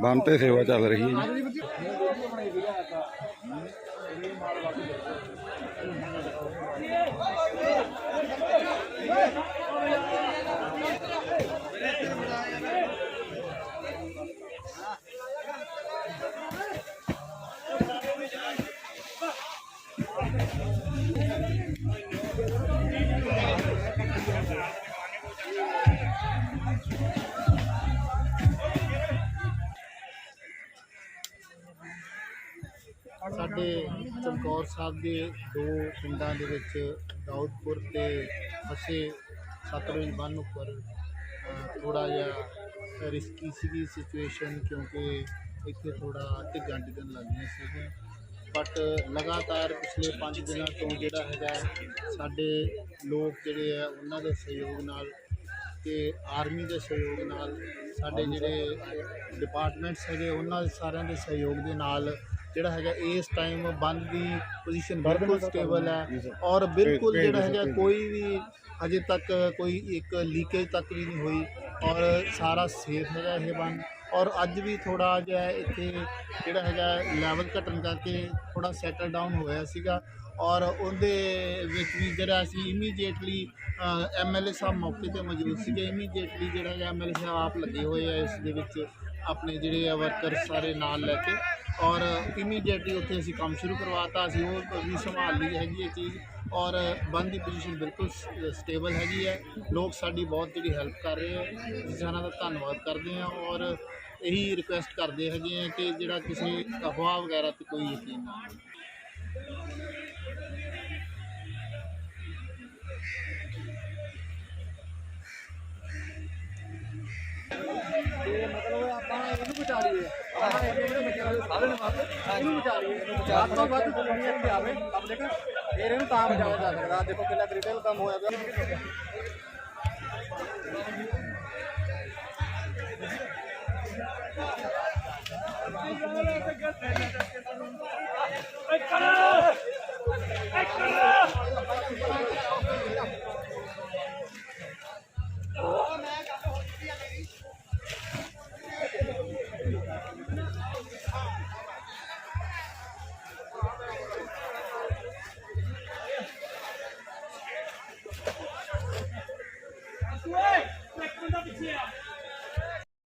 ਬੰਨ ਤੇ ਸੇਵਾ ਚੱਲ ਰਹੀ ਹੈ ਜੀ। ਸਾਡੇ ਚਮਕੌਰ ਸਾਹਿਬ ਦੇ ਦੋ ਪਿੰਡਾਂ ਦੇ ਵਿੱਚ ਦਾਊਦਪੁਰ ਤੇ ਫਸੇ ਸਤਲੁਜ ਬੰਨ ਉੱਪਰ ਥੋੜਾ ਜਿਹਾ ਰਿਸਕੀ ਸੀਗੀ ਸਿਚੁਏਸ਼ਨ ਕਿਉਂਕਿ ਇੱਥੇ ਥੋੜਾ ਢਿੱਗਾਂ ਡਿੱਗਣ ਲੱਗ ਗਈਆਂ ਸੀਗੀਆਂ ਬਟ ਲਗਾਤਾਰ ਪਿਛਲੇ 5 ਦਿਨਾਂ ਤੋਂ ਜਿਹੜਾ ਹੈਗਾ ਸਾਡੇ ਲੋਕ ਜਿਹੜੇ ਆ, ਉਹਨਾਂ ਦੇ ਸਹਿਯੋਗ ਨਾਲ ਤੇ ਆਰਮੀ ਦੇ ਸਹਿਯੋਗ ਨਾਲ ਸਾਡੇ ਜਿਹੜੇ ਡਿਪਾਰਟਮੈਂਟਸ ਹੈਗੇ, ਉਹਨਾਂ ਸਾਰਿਆਂ ਦੇ ਸਹਿਯੋਗ ਦੇ ਨਾਲ ਜਿਹੜਾ ਹੈਗਾ ਇਸ ਟਾਈਮ ਬੰਦ ਦੀ ਪੋਜੀਸ਼ਨ ਬਿਲਕੁਲ ਸਟੇਬਲ ਹੈ ਔਰ ਬਿਲਕੁਲ ਜਿਹੜਾ ਹੈਗਾ ਕੋਈ ਵੀ ਅਜੇ ਤੱਕ ਕੋਈ ਇੱਕ ਲੀਕੇਜ ਤੱਕ ਵੀ ਨਹੀਂ ਹੋਈ ਔਰ ਸਾਰਾ ਸੇਫ ਹੈਗਾ ਇਹ ਬੰਦ। ਔਰ ਅੱਜ ਵੀ ਥੋੜਾ ਜਿਹਾ ਇੱਥੇ ਜਿਹੜਾ ਹੈਗਾ ਲੈਵਲ ਘਟਣ ਕਰਕੇ ਥੋੜਾ ਸੈਟਲ ਡਾਊਨ ਹੋਇਆ ਸੀਗਾ ਔਰ ਉਹਦੇ ਵਿੱਚ ਵੀ ਜਿਹੜਾ ਅਸੀਂ ਇਮੀਡੀਏਟਲੀ ਐਮਐਲਏ ਸਾਹਿਬ ਮੌਕੇ ਤੇ ਮੌਜੂਦ ਸੀਗੇ। ਇਮੀਡੀਏਟਲੀ ਜਿਹੜਾ ਐਮਐਲਏ ਸਾਹਿਬ ਆਪ ਲੱਗੇ ਹੋਏ ਆ ਇਸ ਦੇ ਵਿੱਚ ਆਪਣੇ ਜਿਹੜੇ ਆ ਵਰਕਰ ਸਾਰੇ ਨਾਲ ਲੈ ਕੇ। ਔਰ ਇਮੀਡੀਏਟਲੀ ਉੱਥੇ ਅਸੀਂ ਕੰਮ ਸ਼ੁਰੂ ਕਰਵਾਤਾ, ਅਸੀਂ ਉਹ ਵੀ ਸੰਭਾਲ ਲਈ ਹੈਗੀ ਇਹ ਚੀਜ਼ ਔਰ ਬੰਦ ਦੀ ਪੋਜੀਸ਼ਨ ਬਿਲਕੁਲ ਸਟੇਬਲ ਹੈਗੀ ਹੈ। ਲੋਕ ਸਾਡੀ ਬਹੁਤ ਜਿਹੜੀ ਹੈਲਪ ਕਰ ਰਹੇ ਹੈ ਜਿਸਾਨਾਂ ਦਾ ਧੰਨਵਾਦ ਕਰਦੇ ਹਾਂ ਔਰ ਇਹੀ ਰਿਕੁਐਸਟ ਕਰਦੇ ਹੈਗੇ ਆ ਕਿ ਜਿਹੜਾ ਕਿਸੇ ਅਫਵਾਹ ਵਗੈਰਾ ਤੇ ਕੋਈ ਯਕੀਨ ਨਾ ਕਰੇ ਮਤਲਬ ਆਪਾਂ ਇਹਨੂੰ ਬਚਾ ਲਈਏ। ਆਪਾਂ ਇਹ ਸਾਧਨ ਵਾਸਤੇ ਇਹਨੂੰ ਬਚਾ ਲਈਏ ਵੱਧ ਤੋਂ ਵੱਧ ਦੁਨੀਆ ਤੇ ਆਵੇ ਪਬਲਿਕ ਫਿਰ ਇਹਨੂੰ ਤਾਂ ਬਚਾਇਆ ਜਾ ਸਕਦਾ ਆਹ ਦੇਖੋ ਕਿੰਨਾ ਕ੍ਰਿਟੀਕਲ ਕੰਮ ਹੋਇਆ ਪਿਆ ਇੱਕ ਇੱਕ Yeah.